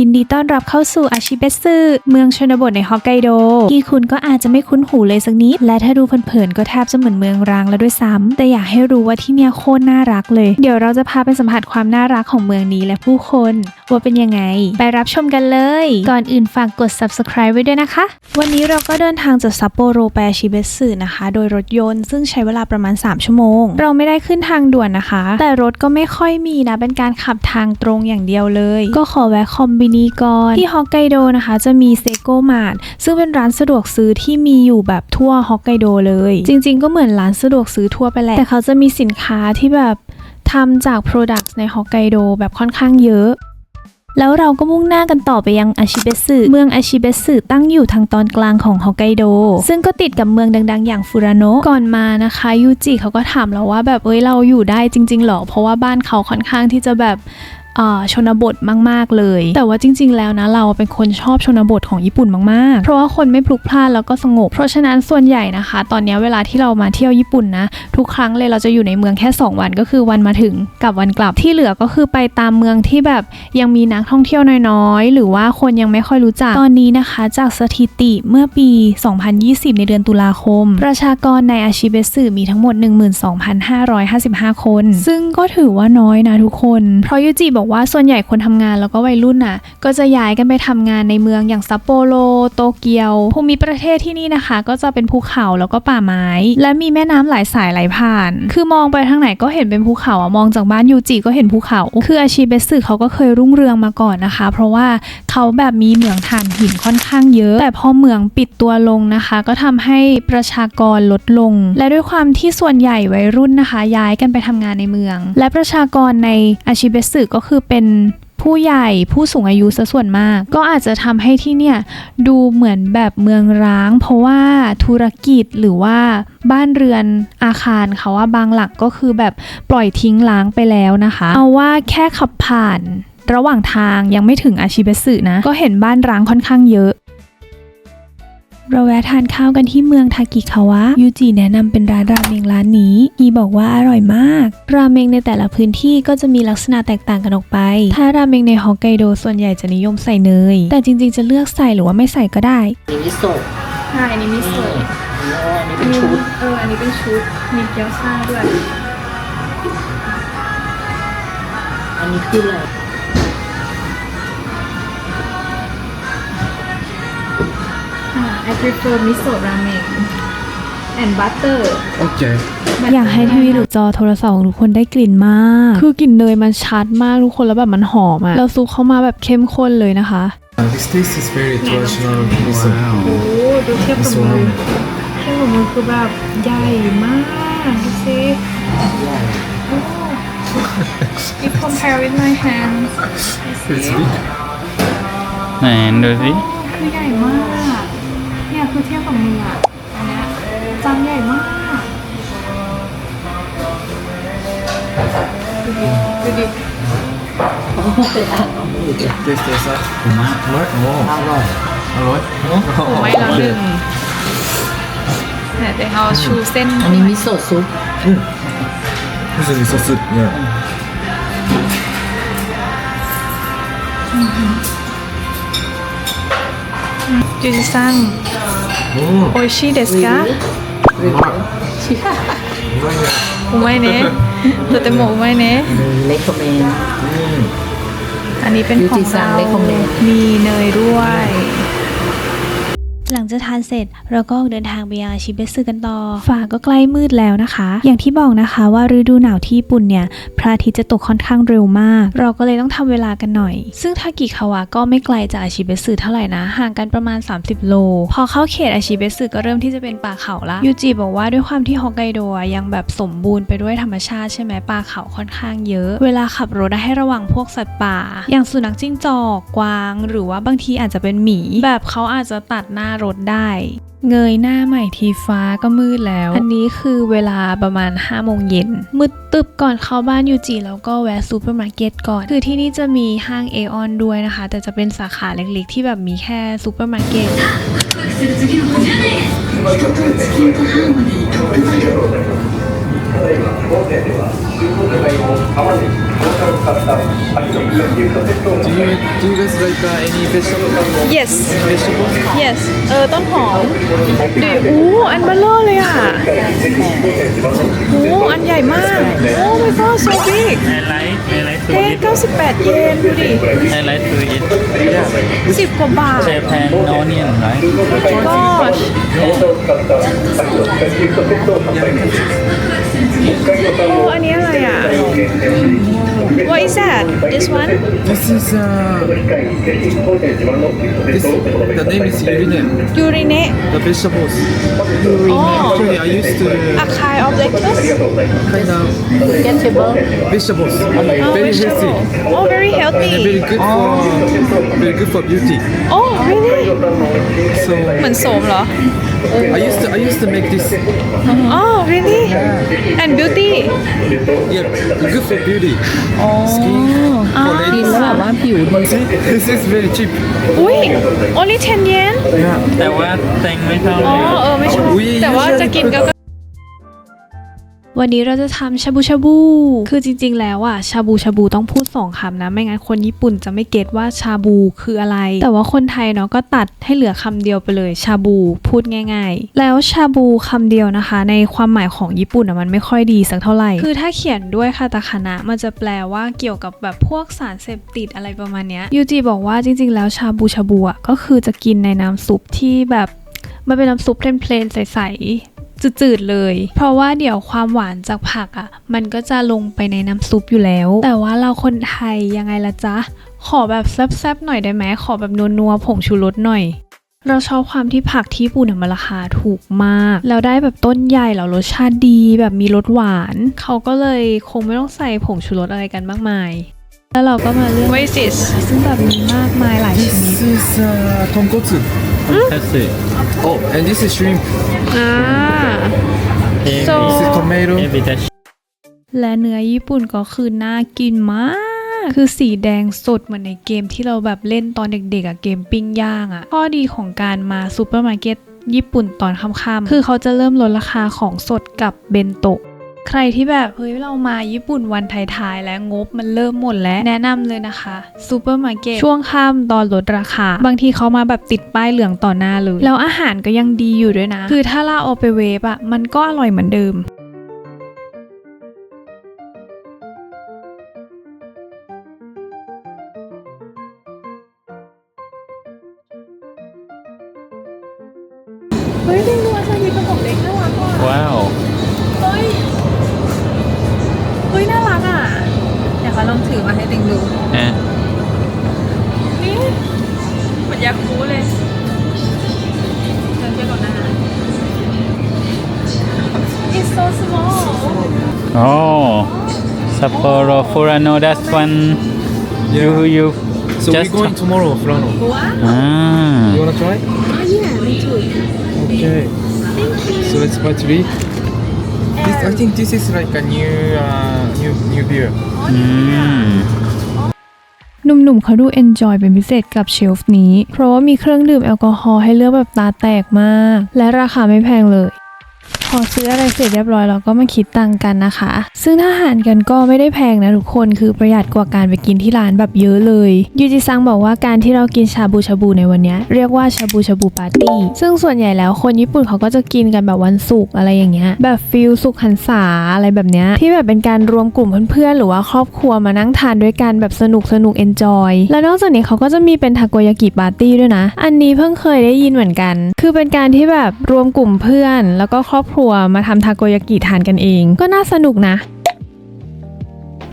ยินดีต้อนรับเข้าสู่อาชิเบสึเมืองชนบทในฮอกไกโดที่คุณก็อาจจะไม่คุ้นหูเลยสักนิด และถ้าดูเผินๆก็แทบจะเหมือนเมืองร้างแล้วด้วยซ้ำแต่อยากให้รู้ว่าที่เนี่ยโคตรน่ารักเลย เดี๋ยวเราจะพาไปสัมผัสความน่ารักของเมืองนี้และผู้คนว่าเป็นยังไง ไปรับชมกันเลย ก่อนอื่นฝากกด subscribe ไว้ด้วยนะคะ วันนี้เราก็เดินทางจากซัปโปโรไปอาชิเบสึนะคะ โดยรถยนต์ซึ่งใช้เวลาประมาณ 3 ชั่วโมง เราไม่ได้ขึ้นทางด่วนนะคะ แต่รถก็ไม่ค่อยมีนะ เป็นการขับทางตรงอย่างเดียวเลย ก็ขอแวะคอมบินีก่อน ที่ฮอกไกโดนะคะ จะมีเซโกมาร์ทซึ่งเป็นร้านสะดวกซื้อที่มีอยู่แบบทั่วฮอกไกโดเลย จริง ๆ ก็เหมือนร้านสะดวกซื้อทั่วไปแหละแต่เขาจะมีสินค้าที่แบบทำจาก Products ในฮอกไกโดแบบค่อนข้างเยอะ แล้วเราก็มุ่งหน้ากันต่อไปยังอาชิเบสึเมืองอาชิเบสึตั้งอยู่ทางตอนกลางของฮอกไกโด ซึ่งก็ติดกับเมืองดังๆ อย่างฟูรานโนะก่อนมานะคะยูจิเขาก็ถามเราว่าแบบเอ้ยเราอยู่ได้จริงๆหรอเพราะว่าบ้านเขาค่อนข้างที่จะแบบ ชนบทมาก ๆ เลย แต่ว่าจริง ๆ แล้วนะเราเป็นคนชอบชนบทของญี่ปุ่นมาก ๆ เพราะว่าคนไม่พลุกพล่านแล้วก็สงบ เพราะฉะนั้นส่วนใหญ่นะคะ ตอนนี้เวลาที่เรามาเที่ยวญี่ปุ่นนะ ทุกครั้งเลยเราจะอยู่ในเมืองแค่ 2 วันก็คือวันมาถึงกับวันกลับที่เหลือก็คือไปตามเมืองที่แบบยังมีนักท่องเที่ยวน้อย ๆ หรือว่าคนยังไม่ค่อยรู้จักตอนนี้นะคะ จากสถิติเมื่อปี 2020 ในเดือนตุลาคม ประชากรในอาชิเบสึมีทั้งหมด 12,555 คน ซึ่งก็ถือว่าน้อยนะทุกคนเพราะยูจิบอกว่าส่วนใหญ่คนทำงานแล้วก็วัยรุ่นน่ะ ก็จะย้ายกันไปทำงานในเมืองอย่างซัปโปโรโตเกียวภูมิประเทศที่นี่นะคะ ก็จะเป็นภูเขาแล้วก็ป่าไม้ และมีแม่น้ำหลายสายไหลผ่าน คือมองไปทางไหนก็เห็นเป็นภูเขาอะมองจากบ้านยูจิก็เห็นภูเขา คืออาชีเบสึเขาก็เคยรุ่งเรืองมาก่อนนะคะ เพราะว่าเขาแบบมีเหมืองถ่านหินค่อนข้างเยอะ แต่พอเหมืองปิดตัวลงนะคะ ก็ทำให้ประชากรลดลง และด้วยความที่ส่วนใหญ่วัยรุ่นนะคะ ย้ายกันไปทำงานในเมือง และประชากรในอาชิเบสึก็คือือเป็นผู้ใหญ่ผู้สูงอายุซะส่วนมาก ก็อาจจะทำให้ที่เนี่ยดูเหมือนแบบเมืองร้าง เพราะว่าธุรกิจหรือว่าบ้านเรือนอาคารเขาว่าบางหลักก็คือแบบปล่อยทิ้งล้างไปแล้วนะคะ เอาว่าแค่ขับผ่าน ระหว่างทางยังไม่ถึงอาชิเบสึนะ ก็เห็นบ้านร้างค่อนข้างเยอะ เราแวะทานข้าวกันที่เมืองทากิคาวะ ยูจิแนะนำเป็นร้านราเมงร้านนี้ฮีบอกว่าอร่อยมาก ราเมงในแต่ละพื้นที่ก็จะมีลักษณะแตกต่างกันออกไป ถ้าราเมงในฮอกไกโดส่วนใหญ่จะนิยมใส่เนย แต่จริงๆจะเลือกใส่หรือว่าไม่ใส่ก็ได้มีมิโซะใช่อันนี้มิโซะอันนี้เป็นชุด เออ อันนี้เป็นชุด มีเกี๊ยวซ่าด้วย อันนี้คืออะไร prefer miso ramen and butter Okay. อยากให้ทีวีหรือจอโทรศัพท์ของทุกคนได้กลิ่นมาก คือกลิ่นเนยมันชัดมากทุกคนแล้วแบบมันหอมอะแล้วซุปเข้ามาแบบเข้มข้นเลยนะคะ Uh, this taste is very traditional miso. โอ้ดูเทียบกับ Miso มือ ramen. เทียบกับมือคือแบบใหญ่มากดูสิ If compare with my hands It's big. ไหนดูสิ คือใหญ่มากเนี่ย คือเทียบกับมืออะอันเนี้ยจานใหญ่มากดูดิดูดิ Taste taste that. What? อ Oh. ร่อย Alright. ผมไม่ล้วหนึ่งแต่เดี๋ยวเอาชูเส้นอันนี้มิโซะซุป This is miso soup. Yeah. จูจิซัง โอชิเดสกะ Alright. อุไมเนะตัวเต็มโมอุไมเนะเล็กคอมเมน Mm. อันนี้เป็นของเรามีเนยด้วย หลังจากทานเสร็จเราก็เดินทางไปยังอาชิเบสึกันต่อฟ้าก็ใกล้มืดแล้วนะคะ อย่างที่บอกนะคะว่าฤดูหนาวที่ญี่ปุ่นเนี่ยพระอาทิตย์จะตกค่อนข้างเร็วมาก เราก็เลยต้องทำเวลากันหน่อย ซึ่งทากิคาวะก็ไม่ไกลจากอาชิเบสึเท่าไหร่นะ ห่างกันประมาณ 30 โล พอเข้าเขตอาชิเบสึก็เริ่มที่จะเป็นป่าเขาละยูจิบอกว่าด้วยความที่ฮอกไกโดยังแบบสมบูรณ์ไปด้วยธรรมชาติใช่ไหมป่าเขาค่อนข้างเยอะ เวลาขับรถให้ระวังพวกสัตว์ป่า อย่างสุนัขจิ้งจอกกวาง หรือว่าบางทีอาจจะเป็นหมี แบบเขาอาจจะตัดหน้ารถได้ เงยหน้าใหม่ทีฟ้าก็มืดแล้ว อันนี้คือเวลาประมาณ5โมงเย็นมืดตึบก่อนเข้าบ้านยูจิแล้วก็แวะซูเปอร์มาร์เก็ตก่อน คือที่นี่จะมีห้างเอออนด้วยนะคะ แต่จะเป็นสาขาเล็กๆ ที่แบบมีแค่ซูเปอร์มาร์เก็ต Oh, Do you do you guys like uh, any vegetable? yes Vegetable? yes เออต้นหอมดิอู้อันเบลเลอร์เลยอะโอ้อันใหญ่มากโอ้ my god so big I like I like to เฮ้ eat 98 เยนดูดิ I like to eat สิบกว่าบาท Japan onion right gosh โ อ้อันนี้อะไรอ่ะ what is that this one This is uh, this, the name is urine. ยูริเนะ The vegetables. อ๋อ Actually, I used to a kind of lettuce kind of vegetable vegetables. oh Very healthy. vegetable oh very And very healthy good for very good for beauty. oh really So เหมือนโสมเหรอ I used to I used to make this. oh really and beauty Yeah, good for beauty. อ๋อ Skin อ๋อ for กิน ladies. แล้วแบบว่าผิวดี See, this is very cheap. อุ้ย only 10 yen Yeah. แต่ว่าแตงไม่เท่า อ๋อ เลย เออไม่ชอบ อุ๊ย แต่ว่า usually จะกินก็ วันนี้เราจะทำชาบูชาบู คือจริง ๆ แล้วอะชาบูชาบูต้องพูดสองคำนะ ไม่งั้นคนญี่ปุ่นจะไม่เก็ตว่าชาบูคืออะไร แต่ว่าคนไทยเนาะก็ตัดให้เหลือคำเดียวไปเลยชาบูพูดง่าย ๆ แล้วชาบูคำเดียวนะคะ ในความหมายของญี่ปุ่นอะมันไม่ค่อยดีสักเท่าไหร่ คือถ้าเขียนด้วยคาตาคานะมันจะแปลว่าเกี่ยวกับแบบพวกสารเสพติดอะไรประมาณเนี้ยยูจิบอกว่าจริง ๆ แล้วชาบูชาบูอะก็คือจะกินในน้ำซุปที่แบบมันเป็นน้ำซุปเพลนๆใส จืดๆเลย เพราะว่าเดี๋ยวความหวานจากผักอะ่ะ มันก็จะลงไปในน้ำซุปอยู่แล้ว แต่ว่าเราคนไทยยังไงละจ๊ะ ขอแบบแซ่บๆหน่อยได้ไหมขอแบบนัวๆผงชูรสหน่อยเราชอบความที่ผักที่ญี่ปุ่นมันราคาถูกมาก แล้วได้แบบต้นใหญ่แล้วรสชาติดีแบบมีรสหวาน เขาก็เลยคงไม่ต้องใส่ผงชูรสอะไรกันมากมาย แล้วเราก็มาเลือก What is this ซึ่งแบบมีมากมายหลายชนิด This is uh, tonkotsu. ถ้าสึ Oh, and this is shrimp. อ่าเอ So this is tomato. เอบิดาและเนื้อญี่ปุ่นก็คือน่ากินมาก คือสีแดงสดเหมือนในเกมที่เราแบบเล่นตอนเด็กๆอะเกมปิ้งย่างอะข้อดีของการมาซูเปอร์มาร์เก็ตญี่ปุ่นตอนค่ำๆคือเขาจะเริ่มลดราคาของสดกับเบนโตะ ใครที่แบบเฮ้ยเรามาญี่ปุ่นวันท้ายๆแล้วงบมันเริ่มหมดแล้วแนะนำเลยนะคะซูเปอร์มาร์เก็ตช่วงค่ำตอนลดราคา บางทีเขามาแบบติดป้ายเหลืองต่อหน้าเลย แล้วอาหารก็ยังดีอยู่ด้วยนะ คือถ้าเราเอาไปเวฟอะมันก็อร่อยเหมือนเดิม โรฟูรานโน that's one you you So just we're going tomorrow, Furano. อ่า You wanna try? Oh yeah me too Okay. So let's buy three. This, I think this is like a new uh, new new beer. อืมหนุ่มๆเขาดู enjoy เป็นพิเศษกับเชลฟ์นี้ เพราะว่ามีเครื่องดื่มแอลกอฮอล์ให้เลือกแบบตาแตกมาก และราคาไม่แพงเลย พอซื้ออะไรเสร็จเรียบร้อยเราก็มาคิดตังกันนะคะ ซึ่งถ้าหารกันก็ไม่ได้แพงนะทุกคนคือประหยัดกว่าการไปกินที่ร้านแบบเยอะเลยยูจิซังบอกว่าการที่เรากินชาบูชาบูในวันนี้เรียกว่าชาบูชาบูปาร์ตี้ซึ่งส่วนใหญ่แล้วคนญี่ปุ่นเขาก็จะกินกันแบบวันศุกร์อะไรอย่างเงี้ยแบบฟิลสุขหันษาอะไรแบบเนี้ยที่แบบเป็นการรวมกลุ่มเพื่อนๆหรือว่าครอบครัวมานั่งทานด้วยกันแบบสนุกสนุกเอนจอยแล้วนอกจากนี้เขาก็จะมีเป็นทาโกยากิปาร์ตี้ด้วยนะ อันนี้เพิ่งเคยได้ยินเหมือนกัน คือเป็นการที่แบบรวมกลุ่มเพื่อน แล้วก็ครอบครัวมาทำทาโกยากิทานกันเอง ก็น่าสนุกนะ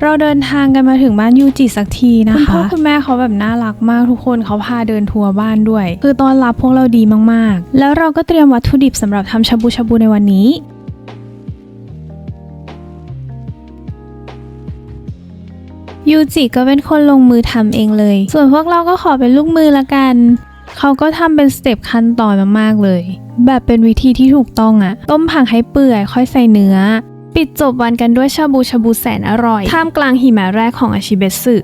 เราเดินทางกันมาถึงบ้านยูจิสักทีนะคะคุณพ่อคุณแม่เขาแบบน่ารักมากทุกคนเขาพาเดินทัวร์บ้านด้วย คือตอนรับพวกเราดีมากๆ แล้วเราก็เตรียมวัตถุดิบสำหรับทำชาบูชาบูในวันนี้ยูจิก็เป็นคนลงมือทำเองเลย ส่วนพวกเราก็ขอเป็นลูกมือละกัน เขาก็ทำเป็นสเต็ปขั้นตอนมากๆเลย แบบเป็นวิธีที่ถูกต้องอะต้มผักให้เปื่อยค่อยใส่เนื้อ ปิดจบวันกันด้วยชาบูชาบูแสนอร่อย ท่ามกลางหิมะแรกของอาชิเบสึ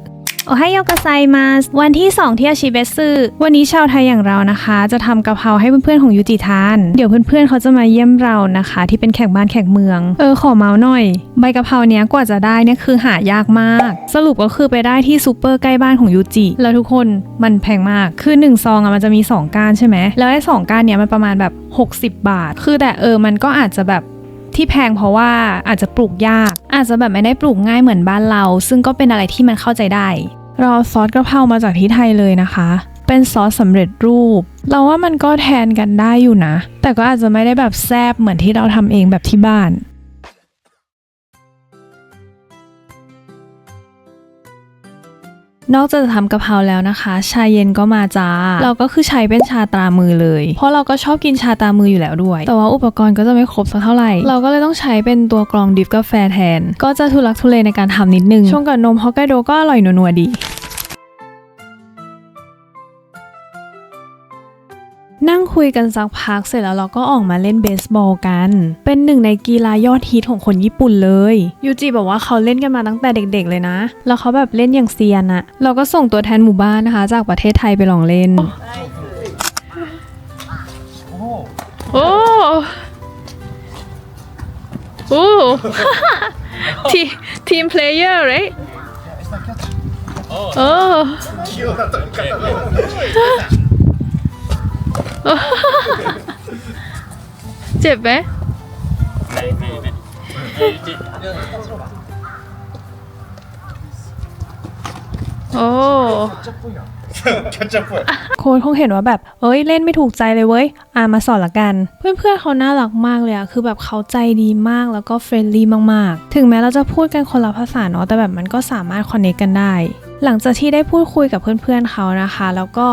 โอไฮโยกไซมาวันที่ 2 ที่อาชิเบสึวันนี้ชาวไทยอย่างเรานะคะ จะทำกะเพราให้เพื่อนๆของยูจิทาน เดี๋ยวเพื่อนๆเขาจะมาเยี่ยมเรานะคะ ที่เป็นแขกบ้านแขกเมือง เออขอเมาส์หน่อย ใบกะเพราเนี้ยกว่าจะได้เนี่ยคือหายากมาก สรุปก็คือไปได้ที่ซูเปอร์ใกล้บ้านของยูจิแล้วทุกคนมันแพงมากคือ1ซองอะมันจะมี 2ก้านใช่ไหมแล้วไอ้สองก้านเนี้ยมันประมาณแบบ 60 บาท คือแต่เออมันก็อาจจะแบบที่แพงเพราะว่าอาจจะปลูกยาก อาจจะแบบไม่ได้ปลูกง่ายเหมือนบ้านเรา ซึ่งก็เป็นอะไรที่มันเข้าใจได้ เราซอสกระเพรามาจากที่ไทยเลยนะคะ เป็นซอสสำเร็จรูป เราว่ามันก็แทนกันได้อยู่นะ แต่ก็อาจจะไม่ได้แบบแซบเหมือนที่เราทำเองแบบที่บ้าน นอกจากจะทำกะเพราแล้วนะคะ ชาเย็นก็มาจ้า เราก็คือใช้เป็นชาตรามือเลย เพราะเราก็ชอบกินชาตรามืออยู่แล้วด้วย แต่ว่าอุปกรณ์ก็จะไม่ครบสักเท่าไหร่ เราก็เลยต้องใช้เป็นตัวกรองดิฟกาแฟแทน ก็จะทุลักทุเลในการทำนิดนึงชงกับนมฮอกไกโดก็อร่อยนัวๆดี นั่งคุยกันสักพักเสร็จแล้วเราก็ออกมาเล่นเบสบอลกัน เป็นหนึ่งในกีฬายอดฮิตของคนญี่ปุ่นเลยยูจิบอกว่าเขาเล่นกันมาตั้งแต่เด็ก ๆ เลยนะ แล้วเขาแบบเล่นอย่างเซียนอะเราก็ส่งตัวแทนหมู่บ้านนะคะ จากประเทศไทยไปลองเล่น โอ้โอ้ทีทีมเพลเยอร์ right โอ้ เจ็บไหมไม่ไม่ไม่โอ้โค้ชคงเห็นว่าแบบ เอ้ยเล่นไม่ถูกใจเลยเว้ย อ่ามาสอนละกัน เพื่อนๆเขาน่ารักมากเลยอะคือแบบเขาใจดีมากแล้วก็เฟรนลี่มากๆ ถึงแม้เราจะพูดกันคนละภาษาเนาะ แต่แบบมันก็สามารถคอนเนคกันได้ หลังจากที่ได้พูดคุยกับเพื่อนๆเขานะคะ แล้วก็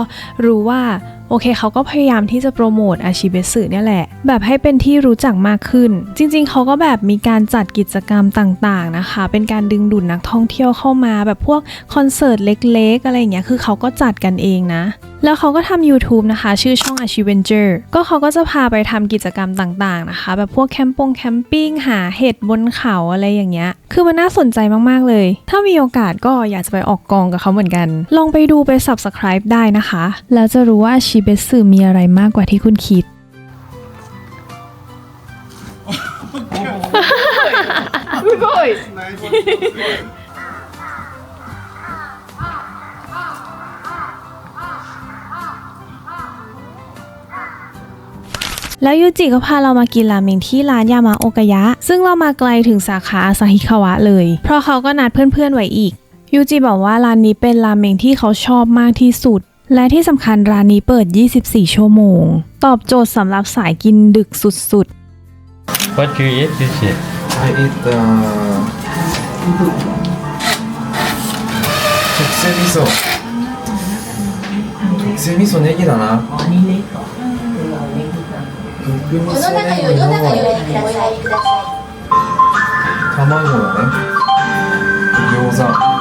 รู้ว่าโอเคเขาก็พยายามที่จะโปรโมทอาชีพเบสึเนี่ยแหละ แบบให้เป็นที่รู้จักมากขึ้น จริงๆ เขาก็แบบมีการจัดกิจกรรมต่างๆนะคะ เป็นการดึงดูดนักท่องเที่ยวเข้ามา แบบพวกคอนเสิร์ตเล็กๆ อะไรอย่างเงี้ยคือเขาก็จัดกันเองนะ แล้วเขาก็ทำ YouTube นะคะ ชื่อช่อง a c h i v e n t u r e ก็เขาก็จะพาไปทำกิจกรรมต่างๆนะคะ แบบพวกแคมปงแคมปิ้งหาเห็ดบนเขาอะไรอย่างเงี้ย คือมันน่าสนใจมากๆเลย ถ้ามีโอกาสก็อยากจะไปออกกองกับเขาเหมือนกัน ลองไปดูไป subscribe ได้นะคะ แล้วจะรู้ว่าอาชีเบสึมีอะไรมากกว่าที่คุณคิด แล้วยูจิก็พาเรามากินราเมงที่ร้านยามาโอกะยะ ซึ่งเรามาไกลถึงสาขาอาซาฮิคาวะเลย เพราะเขาก็นัดเพื่อนๆไว้อีก ยูจิบอกว่าร้านนี้เป็นราเมงที่เขาชอบมากที่สุด และที่สำคัญร้านนี้เปิด 24 ชั่วโมง ตอบโจทย์สำหรับสายกินดึกสุดๆ What do you eat this year? I eat the 특세 미 소. 특세 미소 내기다 나. จัง 特味この噌中ネにどの中にギのお入りください。卵だね餃子 ๆ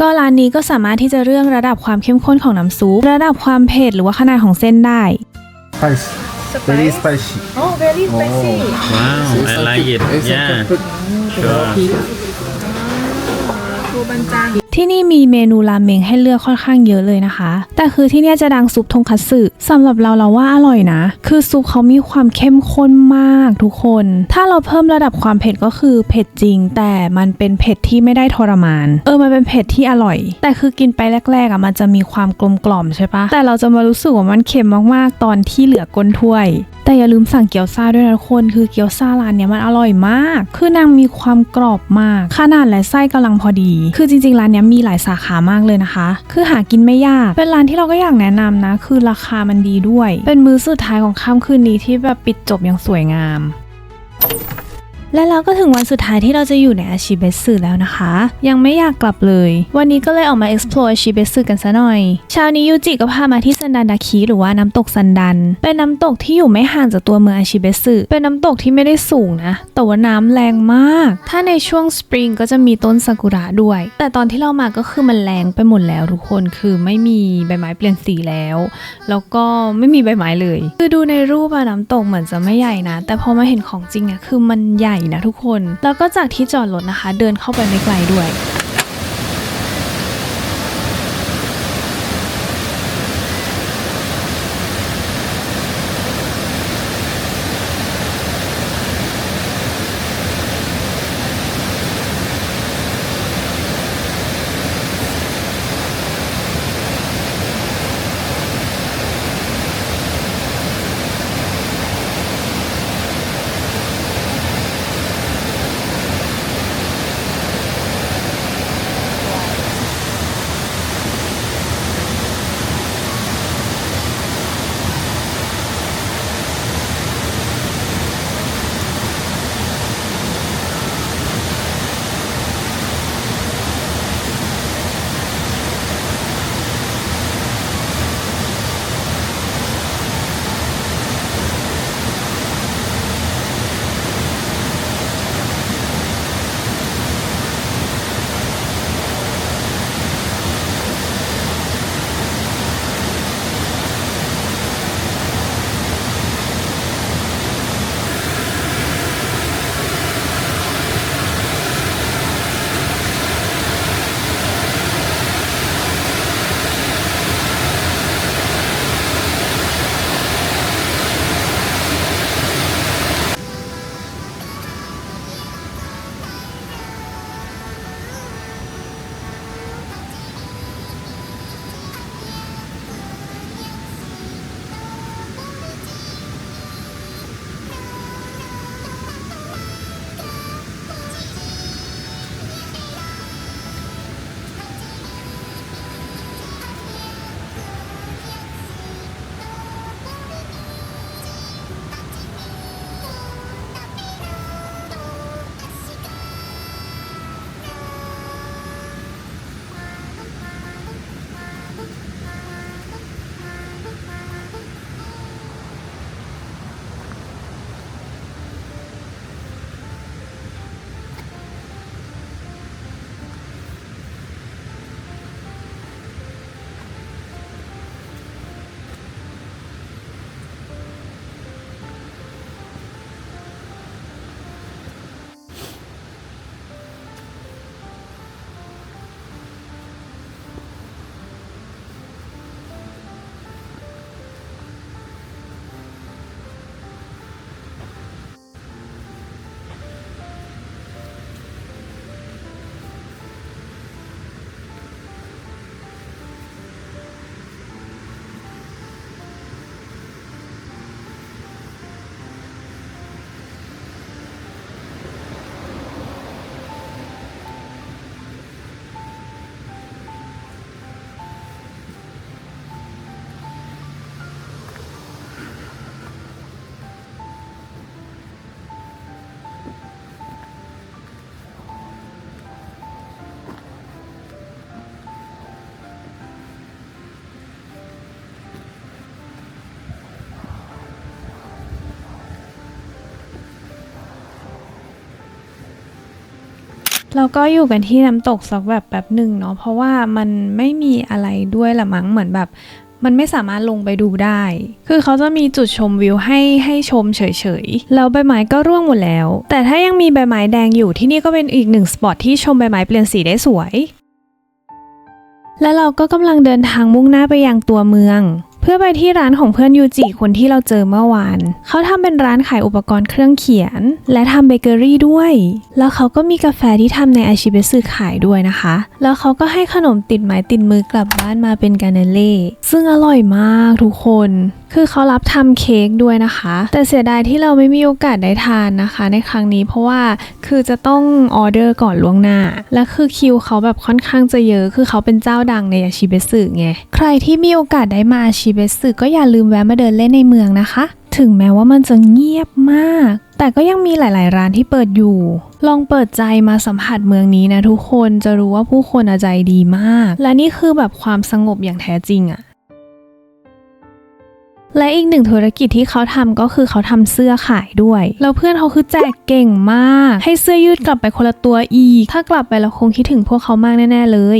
ก็ร้านนี้ก็สามารถที่จะเรื่องระดับความเข้มข้นของน้ำซุประดับความเผ็ดหรือว่าขนาดของเส้นได้ Spicy. Very spicy. Oh very spicy Wow I like it ที่นี่มีเมนูราเมงให้เลือกค่อนข้างเยอะเลยนะคะ แต่คือที่นี่จะดังซุปทงคัตสึสำหรับเราเราว่าอร่อยนะ คือซุปเขามีความเข้มข้นมากทุกคน ถ้าเราเพิ่มระดับความเผ็ดก็คือเผ็ดจริง แต่มันเป็นเผ็ดที่ไม่ได้ทรมาน เออมันเป็นเผ็ดที่อร่อย แต่คือกินไปแรกๆอะมันจะมีความกลมกล่อมใช่ปะแต่เราจะมารู้สึกว่ามันเค็มมากๆ ตอนที่เหลือก้นถ้วย แต่อย่าลืมสั่งเกี๊ยวซ่าด้วยนะทุกคน คือเกี๊ยวซ่าร้านเนี้ยมันอร่อยมาก คือนางมีความกรอบมาก ขนาดและไส้กำลังพอดี คือจริงๆร้านเนี้ยมีหลายสาขามากเลยนะคะ คือหากินไม่ยาก เป็นร้านที่เราก็อยากแนะนำนะ คือราคามันดีด้วย เป็นมื้อสุดท้ายของค่ำคืนนี้ที่แบบปิดจบอย่างสวยงาม และเราก็ถึงวันสุดท้ายที่เราจะอยู่ในอาชิเบสึแล้วนะคะ ยังไม่อยากกลับเลย วันนี้ก็เลยออกมา explore อาชิเบสึกันซะหน่อย เช้านี้ยูจิก็พามาที่ซันดันดาคิหรือว่าน้ำตกซันดัน เป็นน้ำตกที่อยู่ไม่ห่างจากตัวเมืองอาชิเบสึเป็นน้ำตกที่ไม่ได้สูงนะแต่ว่าน้ำแรงมาก ถ้าในช่วงสปริงก็จะมีต้นซากุระด้วย แต่ตอนที่เรามาก็คือมันแรงไปหมดแล้วทุกคนคือไม่มีใบไม้เปลี่ยนสีแล้ว แล้วก็ไม่มีใบไม้เลย คือดูในรูปอะน้ำตกเหมือนจะไม่ใหญ่นะ แต่พอมาเห็นของจริงอะคือมันใหญ่นะทุกคน แล้วก็จากที่จอดรถนะคะ เดินเข้าไปไม่ไกลด้วย เราก็อยู่กันที่น้ำตกสักแบบแป๊บหนึ่งเนาะเพราะว่ามันไม่มีอะไรด้วยละมั้งเหมือนแบบ มันไม่สามารถลงไปดูได้ คือเขาจะมีจุดชมวิวให้ให้ชมเฉยๆ แล้วใบไม้ก็ร่วงหมดแล้ว แต่ถ้ายังมีใบไม้แดงอยู่ที่นี่ก็เป็นอีกหนึ่งสปอตที่ชมใบไม้เปลี่ยนสีได้สวย และเราก็กำลังเดินทางมุ่งหน้าไปยังตัวเมือง เพื่อไปที่ร้านของเพื่อนยูจิคนที่เราเจอเมื่อวาน เขาทำเป็นร้านขายอุปกรณ์เครื่องเขียน และทำเบเกอรี่ด้วย แล้วเขาก็มีกาแฟที่ทำในอาชิเบสึขายด้วยนะคะ แล้วเขาก็ให้ขนมติดไม้ติดมือกลับบ้านมาเป็นกาเนเล่ซึ่งอร่อยมากทุกคน คือเขารับทำเค้กด้วยนะคะ แต่เสียดายที่เราไม่มีโอกาสได้ทานนะคะ ในครั้งนี้เพราะว่าคือจะต้องออเดอร์ก่อนล่วงหน้า และคือคิวเขาแบบค่อนข้างจะเยอะ คือเขาเป็นเจ้าดังในอาชิเบสึไง ใครที่มีโอกาสได้มาอาชิเบสึก็อย่าลืมแวะมาเดินเล่นในเมืองนะคะ ถึงแม้ว่ามันจะเงียบมาก แต่ก็ยังมีหลาย ๆ ร้านที่เปิดอยู่ ลองเปิดใจมาสัมผัสเมืองนี้นะทุกคนจะรู้ว่าผู้คนอะใจดีมาก และนี่คือแบบความสงบอย่างแท้จริงอะและอีกหนึ่งธุรกิจที่เขาทำก็คือเขาทำเสื้อขายด้วย แล้วเพื่อนเขาคือแจกเก่งมาก ให้เสื้อยืดกลับไปคนละตัวอีก ถ้ากลับไปเราคงคิดถึงพวกเขามากแน่ ๆ เลย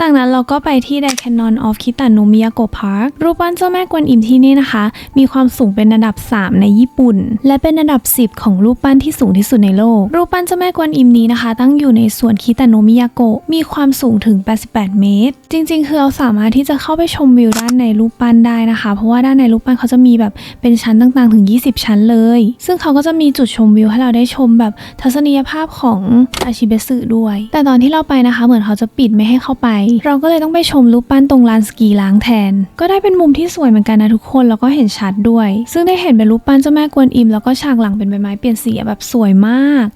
จากนั้นเราก็ไปที่ d ด c a n o n of Kitanomiyago Park รูปปั้นเจ้าแม่กวนอิมที่นี่นะคะ มีความสูงเป็นอันดับ 3 ในญี่ปุ่น และเป็นอันดับ 10 ของรูปปั้นที่สูงที่สุดในโลก รูปปั้นเจ้าแม่กวนอิมนี้นะคะ ตั้งอยู่ในสวนคิตาโนมิยาโกะมีความสูงถึง 88 เมตร จริงๆ คือเราสามารถที่จะเข้าไปชมวิวด้านในรูปปั้นได้นะคะ เพราะว่าด้านในรูปปั้นเขาจะมีแบบเป็นชั้นต่างๆ ถึง 20 ชั้นเลย ซึ่งเขาก็จะมีจุดชมวิวให้เราได้ชมแบบทัศนียภาพของอาชิเบสึด้วย แต่ตอนที่เราไปนะคะ เหมือนเขาจะปิดไม่ให้เข้าไปเราก็เลยต้องไปชมรูปปั้นตรงลานสกีล้างแทน ก็ได้เป็นมุมที่สวยเหมือนกันนะทุกคนแล้วก็เห็นชัดด้วย ซึ่งได้เห็นเป็นรูปปั้นเจ้าแม่กวนอิมแล้วก็ฉากหลังเป็นใบไม้เปลี่ยนสีแบบสวยมาก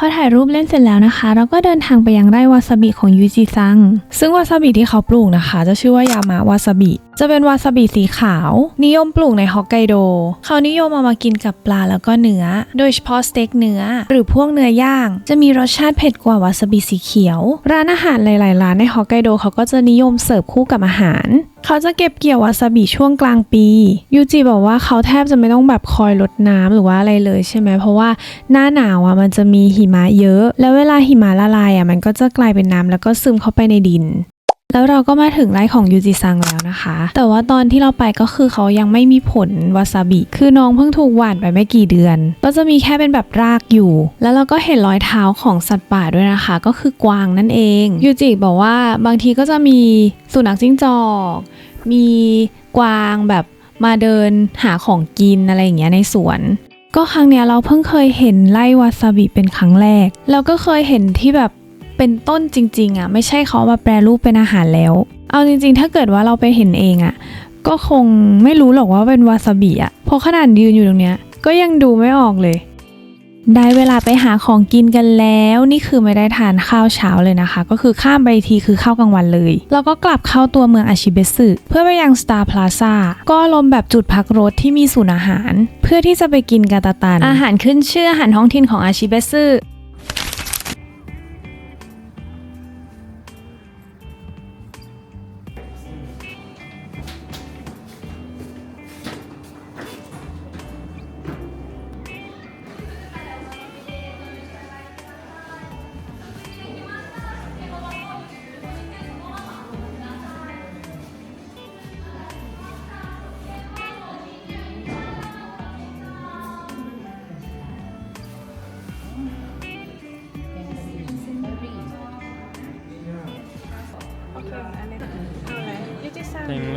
พอถ่ายรูปเล่นเสร็จแล้วนะคะ เราก็เดินทางไปยังไร่วาซาบิของยูจิซัง ซึ่งวาซาบิที่เขาปลูกนะคะ จะชื่อว่ายามาวาซาบิ จะเป็นวาซาบิสีขาว นิยมปลูกในฮอกไกโด เขานิยมเอามากินกับปลาแล้วก็เนื้อ โดยเฉพาะสเต็กเนื้อ หรือพวกเนื้อย่างจะมีรสชาติเผ็ดกว่าวาซาบิสีเขียว ร้านอาหารหลาย ๆ ร้านในฮอกไกโดเขาก็จะนิยมเสิร์ฟคู่กับอาหาร เขาจะเก็บเกี่ยววาซาบิช่วงกลางปี ยูจิบอกว่าเขาแทบจะไม่ต้องแบบคอยลดน้ำหรือว่าอะไรเลยใช่ไหมเพราะว่าหน้าหนาวอะมันจะมีหิมะเยอะ แล้วเวลาหิมะละลายอะมันก็จะกลายเป็นน้ำแล้วก็ซึมเข้าไปในดิน แล้วเราก็มาถึงไร่ของยูจิซังแล้วนะคะ แต่ว่าตอนที่เราไปก็คือเขายังไม่มีผลวาซาบิ คือน้องเพิ่งถูกหว่านไปไม่กี่เดือน ก็จะมีแค่เป็นแบบรากอยู่ แล้วเราก็เห็นรอยเท้าของสัตว์ป่าด้วยนะคะ ก็คือกวางนั่นเองยูจิบอกว่าบางทีก็จะมีสุนัขจิ้งจอก มีกวางแบบมาเดินหาของกินอะไรอย่างเงี้ยในสวนก็ครั้งเนี้ยเราเพิ่งเคยเห็นไร่วาซาบิเป็นครั้งแรก แล้วก็เคยเห็นที่แบบ เป็นต้นจริงๆอะไม่ใช่เขามาแปรรูปเป็นอาหารแล้ว เอาจริง ๆ ถ้าเกิดว่าเราไปเห็นเองอะก็คงไม่รู้หรอกว่าเป็นวาซาบิอะเพราะขนาดยืนอยู่ตรงเนี้ยก็ยังดูไม่ออกเลย ได้เวลาไปหาของกินกันแล้ว นี่คือไม่ได้ทานข้าวเช้าเลยนะคะ ก็คือข้ามไปทีคือข้าวกลางวันเลย แล้วก็กลับเข้าตัวเมืองอาชิเบสึเพื่อไปยังสตาร์พลาซาก็อารมแบบจุดพักรถที่มีศูนย์อาหาร เพื่อที่จะไปกินกาตาตัน อาหารขึ้นชื่ออาหารท้องถิ่นของอาชิเบสึ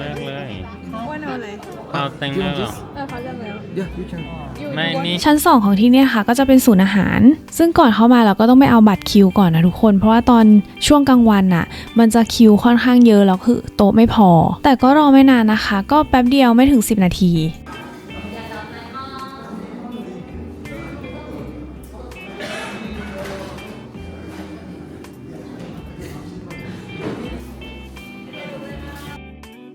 ลือกเลยว่าเอาอะไรเอาเต็งเลือกเหรอ เออเขาเลือกแล้ว Yeah, you can. ไม่นี่ชั้น 2 ของที่เนี่ยค่ะ ก็จะเป็นศูนย์อาหาร ซึ่งก่อนเข้ามาเราก็ต้องไปเอาบัตรคิวก่อนนะทุกคน เพราะว่าตอนช่วงกลางวันน่ะ มันจะคิวค่อนข้างเยอะแล้วคือโต๊ะไม่พอ แต่ก็รอไม่นานนะคะ ก็แป๊บเดียวไม่ถึง 10 นาที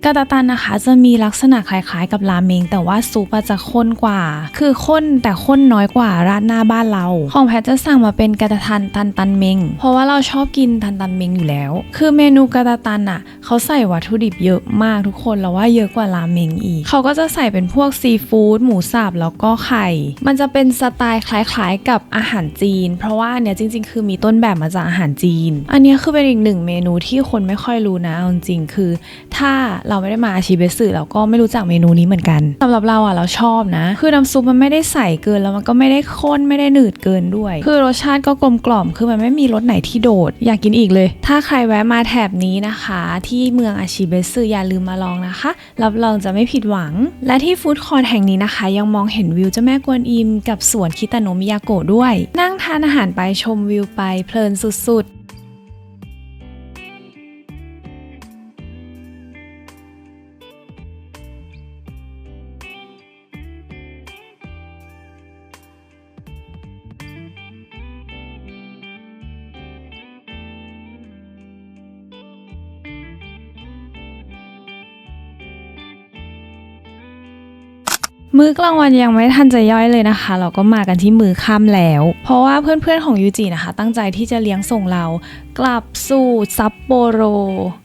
กาตาตันนะคะจะมีลักษณะคล้ายๆ กับราเมง แต่ว่าซุปจะข้นกว่า คือข้นแต่ข้นน้อยกว่าราดหน้าบ้านเรา ของแพทจะสั่งมาเป็นกาตาตันตันตันเมง เพราะว่าเราชอบกินตันตันเมงอยู่แล้ว คือเมนูกาตาตันอะเขาใส่วัตถุดิบเยอะมากทุกคนแล้วว่าเยอะกว่าราเมงอีก เขาก็จะใส่เป็นพวกซีฟู้ดหมูสับแล้วก็ไข่ มันจะเป็นสไตล์คล้ายๆ กับอาหารจีน เพราะว่าเนี้ยจริง ๆ คือมีต้นแบบมาจากอาหารจีน อันนี้คือเป็นอีกหนึ่งเมนูที่คนไม่ค่อยรู้นะเอาจริงคือ ถ้าเราเราไม่ได้มาอาชิเบสึเราก็ไม่รู้จักเมนูนี้เหมือนกันสำหรับเราอะเราชอบนะ คือน้ำซุปมันไม่ได้ใสเกินแล้วมันก็ไม่ได้ข้นไม่ได้หนืดเกินด้วย คือรสชาติก็กลมกล่อมคือมันไม่มีรสไหนที่โดด อยากกินอีกเลย ถ้าใครแวะมาแถบนี้นะคะ ที่เมืองอาชิเบสึอย่าลืมมาลองนะคะรับรองจะไม่ผิดหวัง และที่ฟู้ดคอร์ทแห่งนี้นะคะ ยังมองเห็นวิวเจ้าแม่กวนอิมกับสวนคิตาโนมิยาโกะด้วย นั่งทานอาหารไปชมวิวไปเพลินสุดๆ มื้อกลางวันยังไม่ทันจะย่อยเลยนะคะ เราก็มากันที่มือค่ำแล้ว เพราะว่าเพื่อนๆของยูจินะคะ ตั้งใจที่จะเลี้ยงส่งเรากลับสู่ซัปโปโร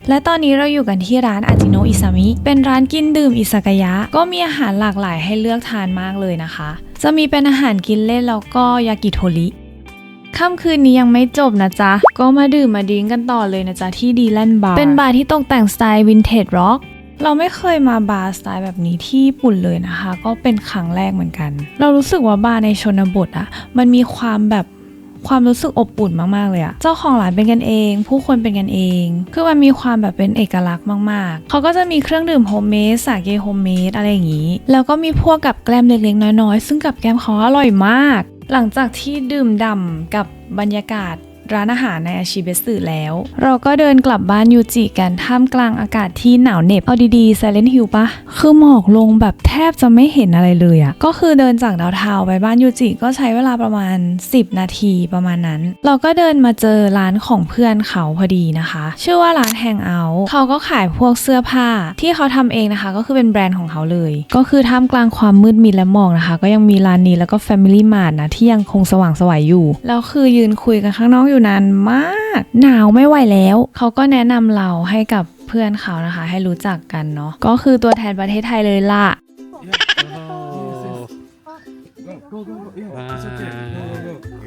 และตอนนี้เราอยู่กันที่ร้านอาจิโนอิซามิ เป็นร้านกินดื่มอิซากายะ ก็มีอาหารหลากหลายให้เลือกทานมากเลยนะคะ จะมีเป็นอาหารกินเล่นแล้วก็ยากิโทริค่ำคืนนี้ยังไม่จบนะจ๊ะ ก็มาดื่มมาดิ้งกันต่อเลยนะจ๊ะที่ดีแลนบาร์ เป็นบาร์ที่ตกแต่งสไตล์วินเทจร็อก เราไม่เคยมาบาร์สไตล์แบบนี้ที่ญี่ปุ่นเลยนะคะ ก็เป็นครั้งแรกเหมือนกัน เรารู้สึกว่าบาร์ในชนบทอะมันมีความแบบความรู้สึกอบอุ่นมาก ๆ เลยอะเจ้าของร้านเป็นกันเอง ผู้คนเป็นกันเอง คือมันมีความแบบเป็นเอกลักษณ์มาก ๆ เขาก็จะมีเครื่องดื่มโฮมเมดสาเกโฮมเมดอะไรอย่างนี้ แล้วก็มีพวกกับแกล้มเล็ก ๆ น้อย ๆ ซึ่งกับแกล้มเขาอร่อยมาก หลังจากที่ดื่มด่ำกับบรรยากาศ ร้านอาหารในอาชิเบสึแล้ว เราก็เดินกลับบ้านยูจิกันท่ามกลางอากาศที่หนาวเหน็บ เอาดีๆ Silent Hill ปะ คือหมอกลงแบบแทบจะไม่เห็นอะไรเลยอะก็คือเดินจากดาวเทาไปบ้านยูจิก็ใช้เวลาประมาณ 10 นาทีประมาณนั้น เราก็เดินมาเจอร้านของเพื่อนเขาพอดีนะคะ ชื่อว่าร้านแฮงเอาท์เขาก็ขายพวกเสื้อผ้าที่เขาทำเองนะคะ ก็คือเป็นแบรนด์ของเขาเลย ก็คือท่ามกลางความมืดมิดและหมอกนะคะ ก็ยังมีร้านนี้แล้วก็ Family Mart นะที่ยังคงสว่างสวยอยู่แล้วคือยืนคุยกันข้างนอกอยู่นานมาก หนาวไม่ไหวแล้ว เขาก็แนะนำเราให้กับเพื่อนเขานะคะ ให้รู้จักกันเนาะก็คือตัวแทนประเทศไทยเลยล่ะ Go, go, go. Yeah, it's okay. Go, go, go.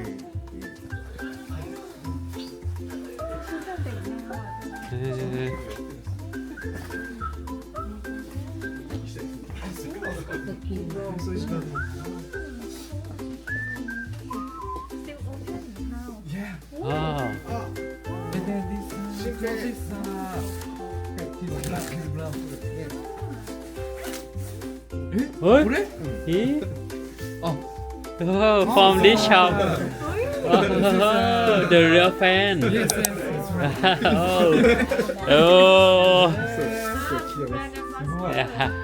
Yeah. 어? 그래? 이? 어. Oh, from this oh. shop. Oh, oh, the real fan. Yes, yes, yes, oh. oh.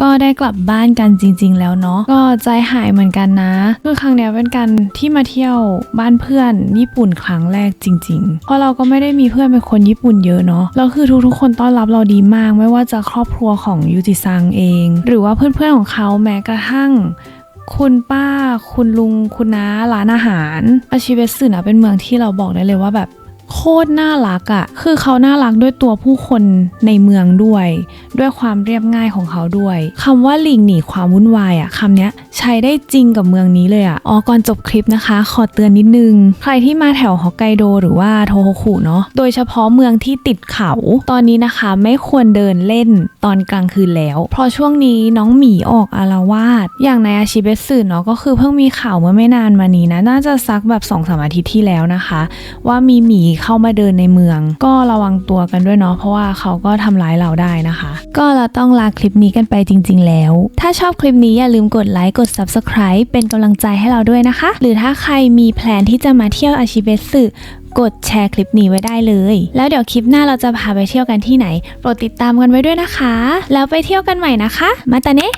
ก็ได้กลับบ้านกันจริง ๆ แล้วเนาะก็ใจหายเหมือนกันนะคือครั้งเนี้ยเป็นการที่มาเที่ยวบ้านเพื่อนญี่ปุ่นครั้งแรกจริงๆเพราะเราก็ไม่ได้มีเพื่อนเป็นคนญี่ปุ่นเยอะเนาะแล้วคือทุกๆ คนต้อนรับเราดีมาก ไม่ว่าจะครอบครัวของยูจิซังเอง หรือว่าเพื่อนๆของเขาแม้กระทั่งคุณป้า คุณลุง คุณน้า ร้านอาหาร อาชิเบสึนะเป็นเมืองที่เราบอกได้เลยว่าแบบ ตรน่ารักอะ่ะ คือเขาน่ารักด้วยตัวผู้คนในเมืองด้วย ด้วยความเรียบง่ายของเขาด้วยคำว่าหลีกหนีความวุ่นวายอะ่ะคำเนี้ยใช้ได้จริงกับเมืองนี้เลยอะ่ะอ๋อก่อนจบคลิปนะคะ ขอเตือนนิดนึง ใครที่มาแถวฮอกไกโดหรือว่าโทโฮคุเนาะโดยเฉพาะเมืองที่ติดเขา ตอนนี้นะคะไม่ควรเดินเล่นตอนกลางคืนแล้ว เพราะช่วงนี้น้องหมีออกอารวาสอย่างในอาชิเบสึเนาะก็คือเพิ่งมีข่าวเมื่อไม่นานมานี้นะน่าจะสักแบบ2อสามอาทิตย์ที่แล้วนะคะ ว่ามีหมีเข้ามาเดินในเมือง ก็ระวังตัวกันด้วยเนาะเพราะว่าเขาก็ทำร้ายเราได้นะคะ ก็เราต้องลาคลิปนี้กันไปจริง ๆ แล้ว ถ้าชอบคลิปนี้อย่าลืมกดไลค์กด Subscribe เป็นกำลังใจให้เราด้วยนะคะ หรือถ้าใครมีแพลนที่จะมาเที่ยวอาชิเบสึกดแชร์คลิปนี้ไว้ได้เลย แล้วเดี๋ยวคลิปหน้าเราจะพาไปเที่ยวกันที่ไหน โปรดติดตามกันไว้ด้วยนะคะ แล้วไปเที่ยวกันใหม่นะคะ มาตาเนะ